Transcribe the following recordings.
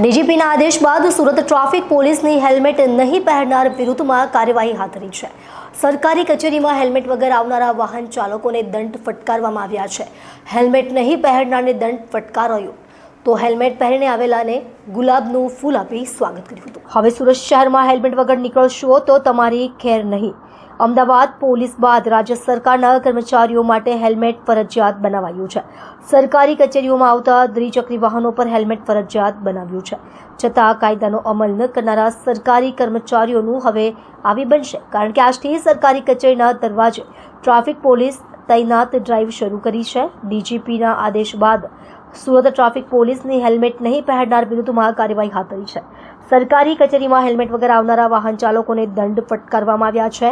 ડીજીપીના આદેશ બાદ સુરત ટ્રાફિક પોલીસની હેલ્મેટ નહીં પહેરનાર વિરુદ્ધમાં કાર્યવાહી હાથ ધરી છે. સરકારી કચેરીમાં હેલ્મેટ વગર આવનારા વાહન ચાલકોને દંડ ફટકારવામાં આવ્યા છે. હેલ્મેટ નહીં પહેરનારને દંડ ફટકારાયો. તો હેલ્મેટ પહેરીને આવેલાને ગુલાબનું ફૂલ આપી સ્વાગત કર્યું હતું. હવે સુરત શહેરમાં હેલ્મેટ વગર નીકળશો તો તમારી ખેર નહીં. અમદાવાદ પોલીસ બાદ રાજ્ય સરકારના કર્મચારીઓ માટે હેલ્મેટ ફરજિયાત બનાવાયું છે. સરકારી કચેરીઓમાં આવતા દ્વિચક્રી વાહનો પર હેલ્મેટ ફરજિયાત બનાવ્યું છે. છતાં કાયદાનો અમલ ન કરનારા સરકારી કર્મચારીઓનું હવે આવી બનશે. કારણ કે આજથી સરકારી કચેરીના દરવાજે ટ્રાફિક પોલીસ તૈનાત ડ્રાઈવ શરૂ કરી છે. ડીજીપીના આદેશ બાદ સુરત ટ્રાફિક પોલીસની હેલ્મેટ નહીં પહેરનાર વિરુદ્ધમાં કાર્યવાહી હાથ ધરી છે. સરકારી કચેરીમાં હેલ્મેટ વગર આવનારા વાહન ચાલકોને દંડ ફટકારવામાં આવ્યા છે.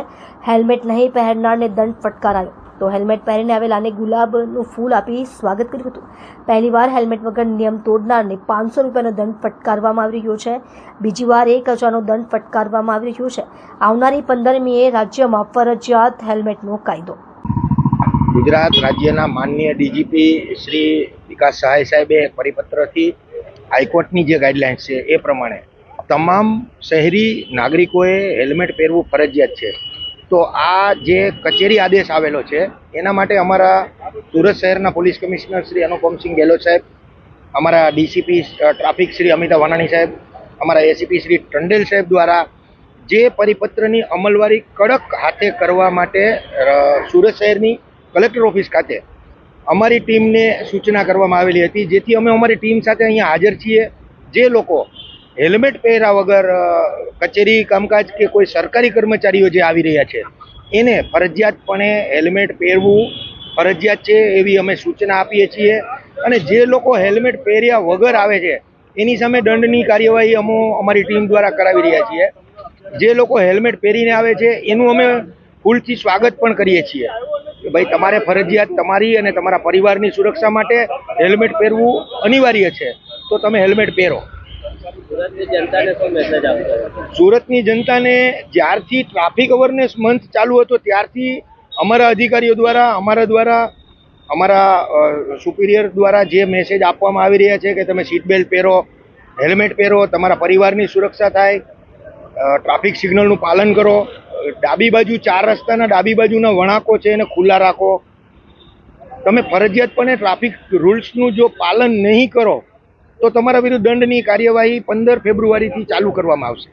હેલ્મેટ નહીં પહેરનારને દંડ ફટકારાયો. તો હેલ્મેટ પહેરીને આવેલાને ગુલાબનું ફૂલ આપી સ્વાગત કર્યું હતું. પહેલીવાર હેલ્મેટ વગર નિયમ તોડનારને પાંચસો રૂપિયાનો દંડ ફટકારવામાં આવી રહ્યો છે. બીજી વાર એક હજારનો દંડ ફટકારવામાં આવી રહ્યો છે. આવનારી પંદરમીએ રાજ્યમાં ફરજિયાત હેલ્મેટનો કાયદો. ગુજરાત રાજ્યના માનનીય ડીજીપી શ્રી વિકાસ સહાય સાહેબે પરિપત્રથી હાઈકોર્ટની જે ગાઈડલાઇન્સ છે એ પ્રમાણે તમામ શહેરી નાગરિકોએ હેલ્મેટ પહેરવું ફરજિયાત છે. તો આ જે કચેરી આદેશ આવેલો છે, એના માટે અમારા સુરત શહેરના પોલીસ કમિશનર શ્રી અનુપમસિંહ ગેહલોત સાહેબ, અમારા ડીસીપી ટ્રાફિક શ્રી અમિતા વાનાણી સાહેબ, અમારા એસીપી શ્રી ટંડેલ સાહેબ દ્વારા જે પરિપત્રની અમલવારી કડક હાથે કરવા માટે સુરત શહેરની કલેક્ટર ઓફિસ ખાતે અમારી ટીમને સૂચના કરવામાં આવેલી હતી, જેથી અમે અમારી ટીમ સાથે અહીંયા હાજર છીએ. જે લોકો હેલ્મેટ પહેર્યા વગર કચેરી, કામકાજ કે કોઈ સરકારી કર્મચારીઓ જે આવી રહ્યા છે, એને ફરજિયાતપણે હેલ્મેટ પહેરવું ફરજિયાત છે એવી અમે સૂચના આપીએ છીએ. અને જે લોકો હેલ્મેટ પહેર્યા વગર આવે છે, એની સામે દંડની કાર્યવાહી અમો, અમારી ટીમ દ્વારા કરાવી રહ્યા છીએ. જે લોકો હેલ્મેટ પહેરીને આવે છે, એનું અમે ફૂલથી સ્વાગત પણ કરીએ છીએ. ભાઈ તમારે ફરજિયાત તમારી અને તમારા પરિવારની સુરક્ષા માટે હેલ્મેટ પહેરવું અનિવાર્ય છે. તો તમે હેલ્મેટ પહેરો. સુરતની જનતાને જ્યારથી ટ્રાફિક અવેરનેસ મંથ ચાલુ હતો ત્યારથી અમારા અધિકારીઓ દ્વારા અમારા દ્વારા અમારા સુપિરિયર દ્વારા જે મેસેજ આપવામાં આવી રહ્યા છે કે તમે સીટ બેલ્ટ પહેરો હેલ્મેટ પહેરો તમારા પરિવારની સુરક્ષા થાય ટ્રાફિક સિગ્નલનું પાલન કરો ડાબી બાજુ ચાર રસ્તાના ડાબી બાજુના વણાકો છે એને ખુલ્લા રાખો. તમે ફરજિયાતપણે ટ્રાફિક રૂલ્સનું જો પાલન નહીં કરો, તો તમારા વિરુદ્ધ દંડની કાર્યવાહી પંદર ફેબ્રુઆરીથી ચાલુ કરવામાં આવશે.